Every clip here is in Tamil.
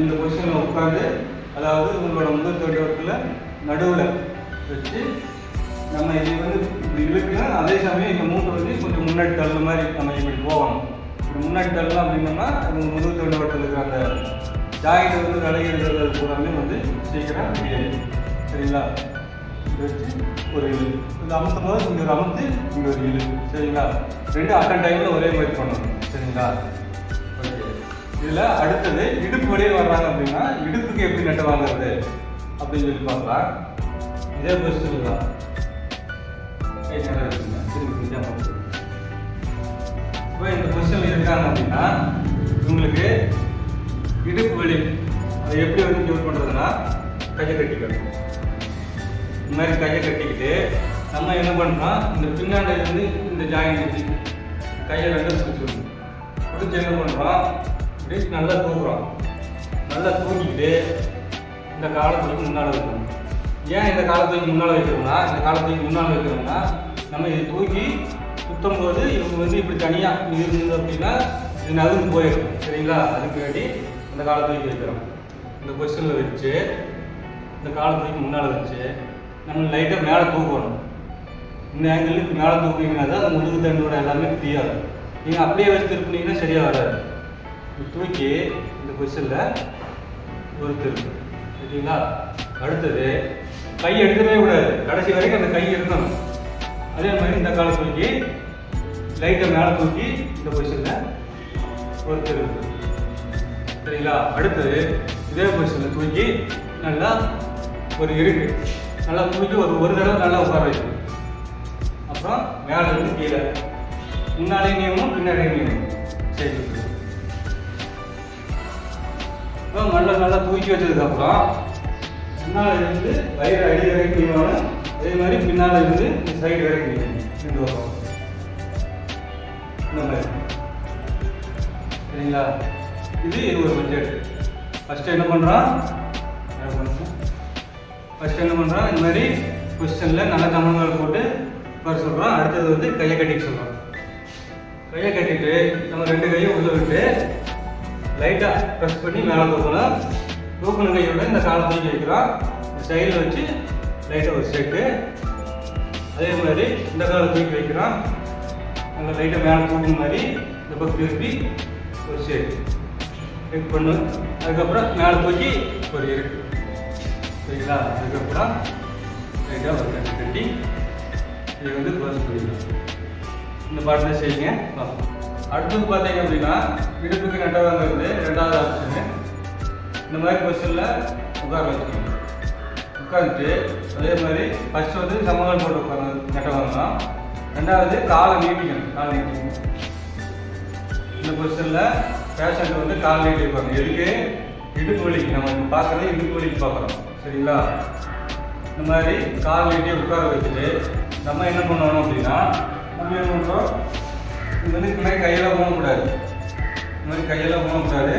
இந்த பொசிஷனில் உட்காந்து அதாவது உங்களோட முதல் தோட்டத்தில் நடுவில் வச்சு நம்ம இது வந்து இப்படி இழுக்கணும் அதே சமயம் இந்த மூட்டை வந்து கொஞ்சம் முன்னாடி தள்ளு மாதிரி நம்ம இப்படி போவாங்க இப்படி முன்னாடி தள்ளலாம் அப்படின்னோம்னா அது முதல் தோட்டத்தில் இருக்கிற அந்த ஜாயிண்ட் வந்து விலகிறது பூராமே வந்து சீக்கிரம் முடியாது சரிங்களா? வச்சு ஒரு இழு. இது அமுத்தும் போது இங்கே ஒரு அமுத்து இங்கே ஒரு இழு. சரிங்களா? ரெண்டு அட்டன் டைமில் ஒரே மாதிரி பண்ணணும். சரிங்களா? இதில் அடுத்தது இடுப்பு வழியில் வர்றாங்க அப்படின்னா இடுப்புக்கு எப்படி நட்டு வாங்குறது அப்படின்னு சொல்லி பார்க்கலாம். இதே கொஸ்டின் தான். இப்போ இந்த கொஸ்டின் இருக்காங்க அப்படின்னா உங்களுக்கு இடுப்பு வலி அதை எப்படி வந்து யூஸ் பண்ணுறதுன்னா கையை கட்டிக்கணும். இந்த மாதிரி கையை கட்டிக்கிட்டு நம்ம என்ன பண்ணுறோம் இந்த பின்னாடி இருந்து இந்த ஜாயிண்ட் கையை ரெண்டும் பிடிச்சிடணும் பிடிச்சி என்ன பண்ணுறோம் இப்படி நல்லா தூக்குறோம் நல்லா தூங்கிக்கிட்டு இந்த காலத்துக்கு முன்னால் வைக்கணும். ஏன் இந்த காலத்துக்கு முன்னால் வைக்கிறோம்னா இந்த காலத்துக்கு முன்னால் வைக்கிறோம்னா நம்ம இதை தூக்கி சுத்தம் போது இவங்க வந்து இப்படி தனியாக இருந்தது அப்படின்னா இது நகர்ந்து போயிடும். சரிங்களா? அதுக்கு வேண்டி இந்த காலத்துக்கு வைக்கிறோம். இந்த பொசிஷனில் வச்சு இந்த காலத்துக்கு முன்னால் வச்சு நம்ம லைட்டாக மேலே தூக்கணும். இந்த ஆங்கிளுக்கு மேலே தூக்கிங்கன்னா தான் அந்த முதுகு தண்டோட எல்லாமே ஃப்ரீயாக இருக்கும். நீங்கள் அப்படியே வச்சுருப்பீங்கன்னா சரியாக வராது. தூக்கி இந்த பொசிஷனில் ஒரு சரிங்களா? அடுத்தது கை எடுக்கவே கூடாது. கடைசி வரைக்கும் அந்த கை இருக்கணும் அதே மாதிரி இந்த காலை தூக்கி லைட்டை மேலே தூக்கி இந்த பொசிஷனில் ஒரு சரிங்களா? அடுத்தது இதே பொசிஷனில் தூக்கி நல்லா ஒரு இருக்கு நல்லா தூக்கி ஒரு ஒரு தடவை நல்லா உட்கார வைக்கணும். அப்புறம் மேலே இருந்து கீழே. முன்னாடி நியமும் பின்னாடி நியமும் சரி இப்போ நல்லா நல்லா தூக்கி வச்சதுக்கப்புறம் முன்னால் இருந்து வயிறு அடி வரைக்கும் அதே மாதிரி பின்னால் இருந்து இந்த சைடு வரைக்கும் ரெண்டு இந்த மாதிரி. சரிங்களா? இது ஒரு பட்ஜெட் ஃபஸ்ட்டு என்ன பண்ணுறான் ஃபஸ்ட்டு என்ன பண்ணுறான் இந்த மாதிரி கொஸ்டினில் நல்ல தமிழ்கள் போட்டு வர சொல்கிறோம் அடுத்தது வந்து கையை கட்டிக்க சொல்கிறோம் கையை கட்டிட்டு நம்ம ரெண்டு கையும் உள்ளே விட்டு லைட்டாக ப்ரெஸ் பண்ணி மேலே தூக்கணும். தூக்கண கையோட இந்த காலை தூக்கி வைக்கிறோம் இந்த சைடில் வச்சு லைட்டாக ஒரு செட்டு அதே மாதிரி இந்த காலை தூக்கி வைக்கிறோம் அந்த லைட்டாக மேலே தூக்கின மாதிரி இந்த பக்கம் திருப்பி ஒரு செட் செக் பண்ணு. அதுக்கப்புறம் மேலே தூக்கி ஒரு இருக்கு சரிங்களா? அதுக்கப்புறம் லைட்டாக ஒரு கட்டி கட்டி இதை வந்து க்ளோஸ் பண்ணிடலாம். இந்த பாட்டில் செய்யுங்க அடுத்தது பார்த்தீங்க அப்படின்னா இடுப்புக்கு நட்டவாங்கிறது ரெண்டாவது ஆப்ஷனு இந்த மாதிரி கொஸ்டினில் உட்கார வச்சுக்கோங்க. உட்காந்துட்டு அதே மாதிரி ஃபஸ்ட்டு வந்து சமகால் போட்டு உட்கார தான் ரெண்டாவது காலை நீட்டிக்கணும். கால் நீட்டிக்கணும். இந்த கொஸ்டினில் பேஷண்ட் வந்து கால் நீட்டி வைப்பாங்க எதுக்கு? இடுப்பு வலிக்கு. நம்ம இப்போ பார்க்குறது இடுப்பு வலிக்கு பார்க்குறோம். சரிங்களா? இந்த மாதிரி கால் நீட்டி உட்கார வச்சுட்டு நம்ம என்ன பண்ணணும் அப்படின்னா நம்ம என்ன பண்ணுறோம் இது வந்து இந்த மாதிரி கையெல்லாம் போகக்கூடாது இந்த மாதிரி கையெல்லாம் போகக்கூடாது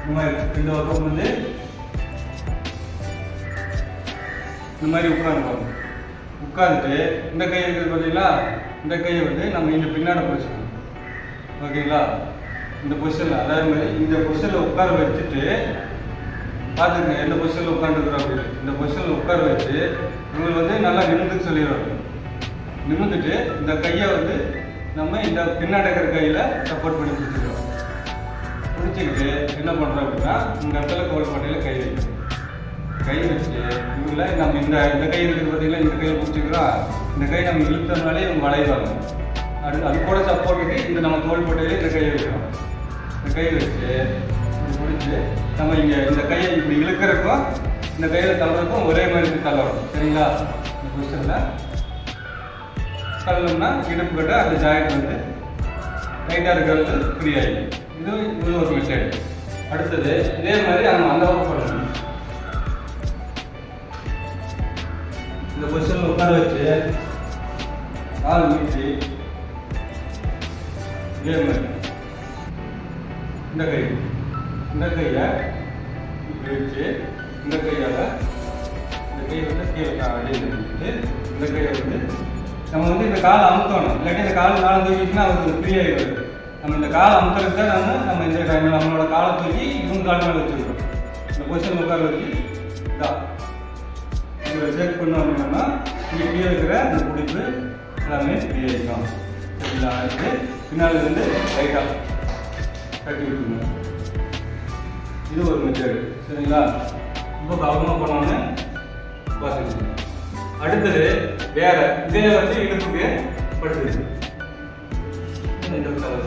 இந்த மாதிரி இந்த பக்கம் வந்து இந்த மாதிரி உட்காந்துக்கணும் உட்காந்துட்டு இந்த கை இருக்குது பார்த்தீங்களா இந்த கையை வந்து நம்ம இந்த பின்னாடி பிடிச்சிக்கணும் ஓகேங்களா? இந்த பொசிஷனில் அதாவது மாதிரி இந்த பொசிஷனில் உட்கார வச்சுட்டு பார்த்துக்கங்க எந்த பொசிஷனில் உட்காந்துருக்குறோம் அப்படின்னு. இந்த பொசிஷனில் உட்கார வச்சு இவங்களுக்கு வந்து நல்லா நிமிந்துக்கு சொல்லிடுவாங்க. நிமிர்ந்துட்டு இந்த கையை வந்து நம்ம இந்த பின்னாடி இருக்கிற கையில் சப்போர்ட் பண்ணி பிடிச்சிக்கிறோம் பிடிச்சிக்கிட்டு என்ன பண்ணுறோம் அப்படின்னா இந்த இடத்துல கோல் பண்ணையில் கை வைக்கணும். கை வச்சு இவங்கள நம்ம இந்த இந்த கை இருக்குது பார்த்தீங்களா? இந்த கையை பிடிச்சிக்கிறோம். இந்த கை நம்ம இழுத்தோம்னாலே இவங்க வளைவாங்க. அது அது கூட சப்போர்ட்டுக்கு இந்த நம்ம தோல் போட்டையில இந்த கையை வைக்கிறோம். இந்த கை வச்சு பிடிச்சி நம்ம இங்கே இந்த கையை இப்படி இழுக்கிறக்கும் இந்த கையில் தள்ளுறதுக்கும் ஒரே மாதிரி தள்ளணும். சரிங்களா? இந்த கொஸ்டனில் தள்ளணும்னா இடுப்பு கட்ட அந்த ஜாயிண்ட் வந்து லைட்டாக இருக்கிறது ஃப்ரீ ஆகிடும் இது இது ஒரு மெத்தட் அடுத்தது இதே மாதிரி நம்ம அந்த பக்கம் பண்ணணும். இந்த பொசிஷனில் உட்கார வச்சு கால் நீட்டி இதே மாதிரி இந்த கை இந்த கையை இப்படி வச்சு இந்த கையால் இந்த கை வந்து கீழே அடியில் இந்த கையை வந்து நம்ம வந்து இந்த கால் அமுத்தணும். இல்லாட்டி இந்த கால் நாலு தூக்கிட்டுனா அவருக்கு ஃப்ரீ ஆகிடுது நம்ம இந்த கால் அமுக்கிறதுக்கு தான் நம்ம நம்ம இந்த டைம் நம்மளோட காலை தூக்கி இவங்க கால் மேலே வச்சுருக்கோம். இந்த பொசிஷன் உட்கார வச்சு தான் இதில் செக் பண்ணோம் அப்படின்னா இங்கே இருக்கிற அந்த பிடிப்பு எல்லாமே ஃப்ரீ ஆகிடும் சரிங்களா? அடுத்து பின்னால் வந்து லைட்டாக கட்டி விட்டுருங்க. இது ஒரு மெத்தேடு சரிங்களா? ரொம்ப கவனமாக பண்ணோன்னு பார்த்துக்கோங்க. அடுத்தது வேற. இதே வந்து இடுப்புக்கு படுத்துது இந்த கலர்